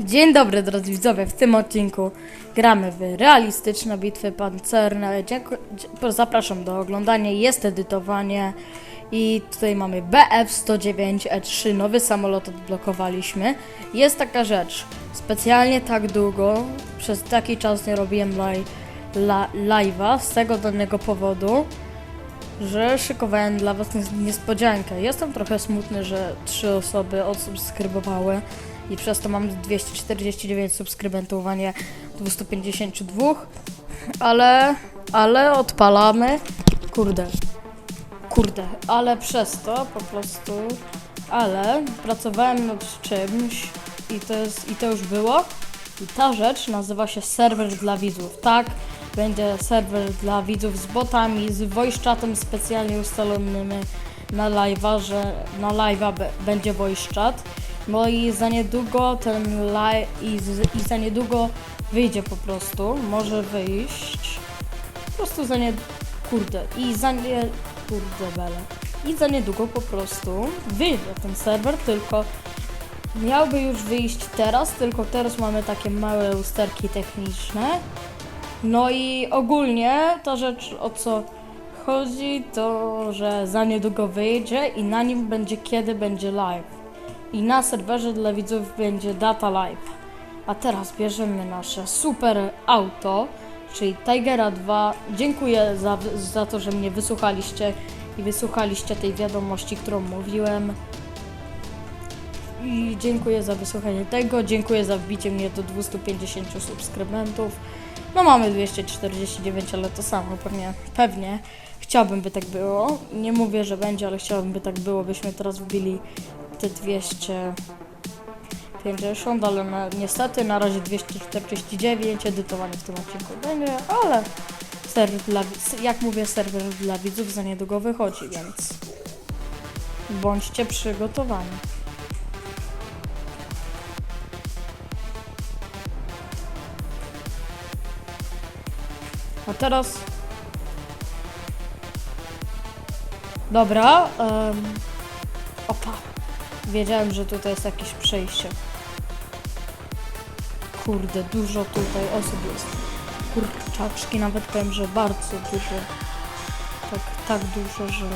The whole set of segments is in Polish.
Dzień dobry drodzy widzowie, w tym odcinku gramy w realistyczne bitwy pancerne. Dziękuję, zapraszam do oglądania, jest edytowanie i tutaj mamy BF-109E3, nowy samolot odblokowaliśmy. Jest taka rzecz, specjalnie tak długo, przez taki czas nie robiłem laj, la, live'a z tego danego powodu, że szykowałem dla Was nies- niespodziankę. Jestem trochę smutny, że trzy osoby odsubskrybowały i przez to mam 249 subskrybentów, a nie 252, ale, ale odpalamy. Kurde, kurde, ale przez to po prostu, ale pracowałem nad czymś i to, jest, i to już było. I ta rzecz nazywa się serwer dla widzów. Tak, będzie serwer dla widzów z botami, z voice chatem specjalnie ustalonymi na live'a, że na live'a będzie voice chat. No i za niedługo ten live i, i za niedługo wyjdzie po prostu, może wyjść. Po prostu za nie... kurde, i za nie... kurde bele. I za niedługo po prostu wyjdzie ten serwer, tylko miałby już wyjść teraz, tylko teraz mamy takie małe usterki techniczne. No i ogólnie ta rzecz o co chodzi, to że za niedługo wyjdzie i na nim będzie kiedy będzie live. I na serwerze dla widzów będzie data live. A teraz bierzemy nasze super auto, czyli Tigera 2. Dziękuję za, za to, że mnie wysłuchaliście i wysłuchaliście tej wiadomości, którą mówiłem. I dziękuję za wysłuchanie tego, dziękuję za wbicie mnie do 250 subskrybentów. No mamy 249, ale to samo pewnie, pewnie. Chciałbym, by tak było. Nie mówię, że będzie, ale chciałbym, by tak było, byśmy teraz wbili te 250, ale na, niestety na razie 249, edytowanie w tym odcinku będzie, ale serwer dla, jak mówię, serwer dla widzów za niedługo wychodzi, więc bądźcie przygotowani. A teraz. Dobra. em, opa. Wiedziałem, że tutaj jest jakieś przejście. Kurde, dużo tutaj osób jest. Kurczaczki, nawet powiem, że bardzo dużo. Tak, tak dużo, że.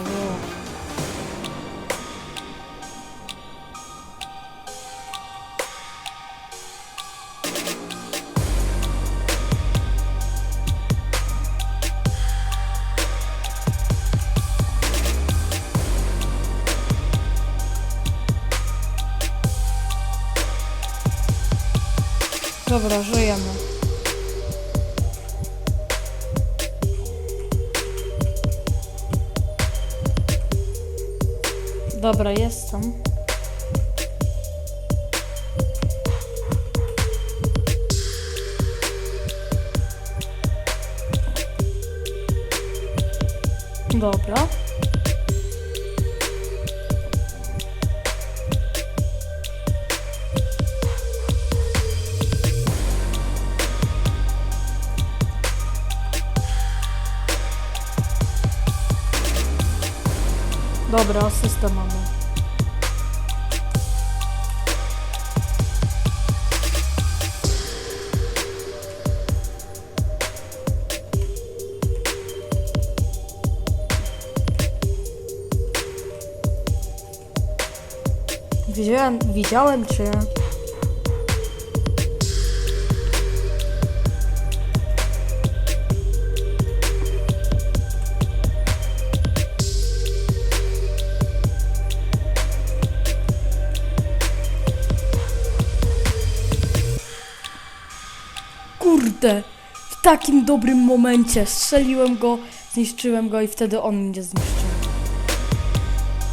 Dobra, żyjemy. Dobra, jestem. Dobra. Dobra, asystę mamy. Widziałem, widziałem cię. Kurde, w takim dobrym momencie strzeliłem go, zniszczyłem go i wtedy on mnie zniszczył.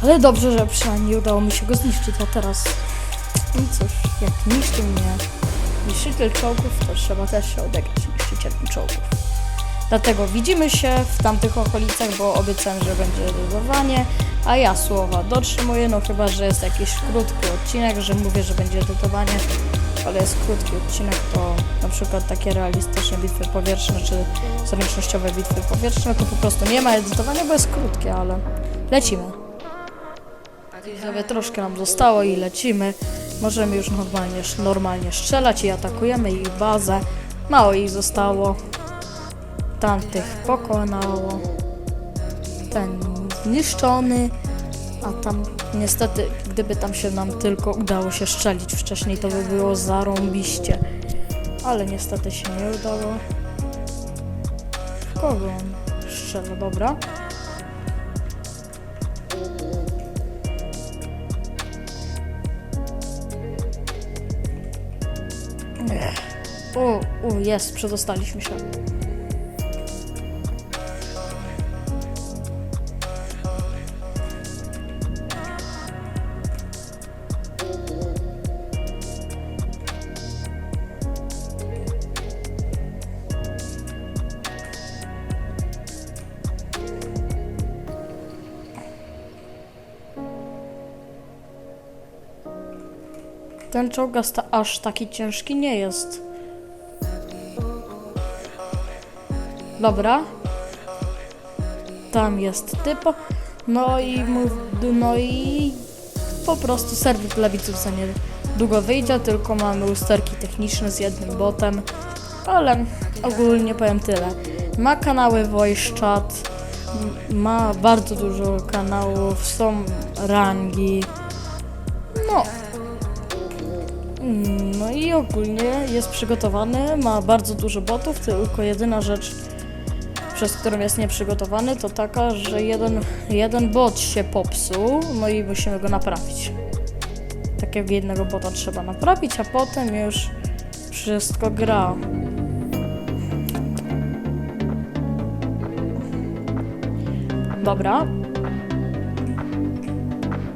Ale dobrze, że przynajmniej udało mi się go zniszczyć, a teraz... No cóż, jak niszczy mnie niszczyciel czołgów, to trzeba też się odegrać niszczycielem czołgów. Dlatego widzimy się w tamtych okolicach, bo obiecałem, że będzie edytowanie, a ja słowa dotrzymuję, no chyba, że jest jakiś krótki odcinek, że mówię, że będzie edytowanie, ale jest krótki odcinek, to na przykład takie realistyczne bitwy powietrzne, czy zręcznościowe bitwy powietrzne, to po prostu nie ma edytowania, bo jest krótkie, ale lecimy. Widzowie, troszkę nam zostało i lecimy. Możemy już normalnie, normalnie strzelać i atakujemy ich bazę. Mało ich zostało. Tamtych pokonało. Ten zniszczony. A tam niestety, gdyby tam się nam tylko udało się strzelić wcześniej, to by było zarąbiście. Ale niestety się nie udało. W kogo on strzela? Dobra. O, o, jest, przedostaliśmy się. Ten aż ta- aż taki ciężki nie jest. Dobra. Tam jest typo. No i no i po prostu serwer dla widzów za niedługo wyjdzie, tylko mamy usterki techniczne z jednym botem. Ale ogólnie powiem tyle. Ma kanały voice chat, ma bardzo dużo kanałów, są rangi. No i ogólnie jest przygotowany, ma bardzo dużo botów, tylko jedyna rzecz, przez którą jest nieprzygotowany, to taka, że jeden, jeden bot się popsuł, no i musimy go naprawić. Takiego jednego bota trzeba naprawić, a potem już wszystko gra. Dobra.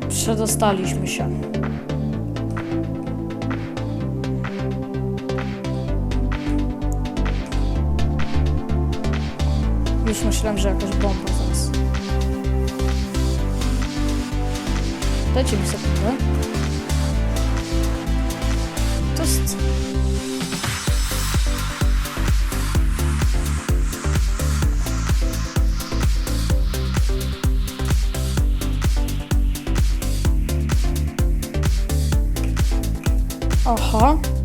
Przedostaliśmy się. Już myślałem, że jakaś bomba zaraz. Dajcie mi sekundę. To jest... Aha.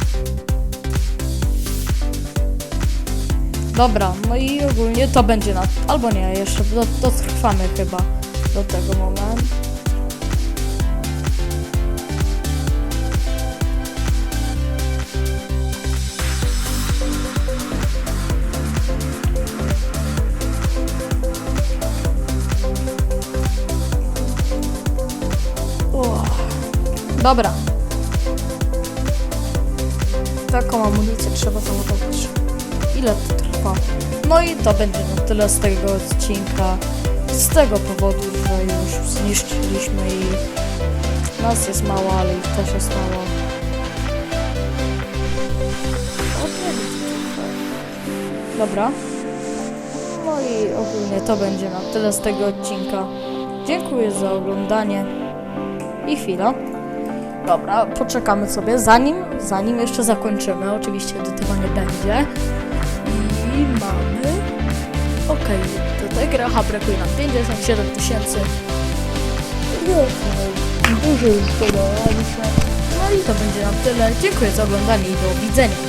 Dobra, no i ogólnie to będzie na... Albo nie, jeszcze do, dotrwamy chyba do tego momentu. Dobra. Taką amunicję trzeba załadować. Ile to trwa? No i to będzie na tyle z tego odcinka. Z tego powodu, że już zniszczyliśmy i nas jest mało, ale ich też jest mało. Dobra. No i ogólnie to będzie na tyle z tego odcinka. Dziękuję za oglądanie. I chwila. Dobra, poczekamy sobie, zanim, zanim jeszcze zakończymy. Oczywiście edytowanie będzie. I mamy... Okej, do tej gry aha, brakuje nam 57 tysięcy. Dużo już zbudowaliśmy. No i to będzie na tyle. Dziękuję za oglądanie i do widzenia.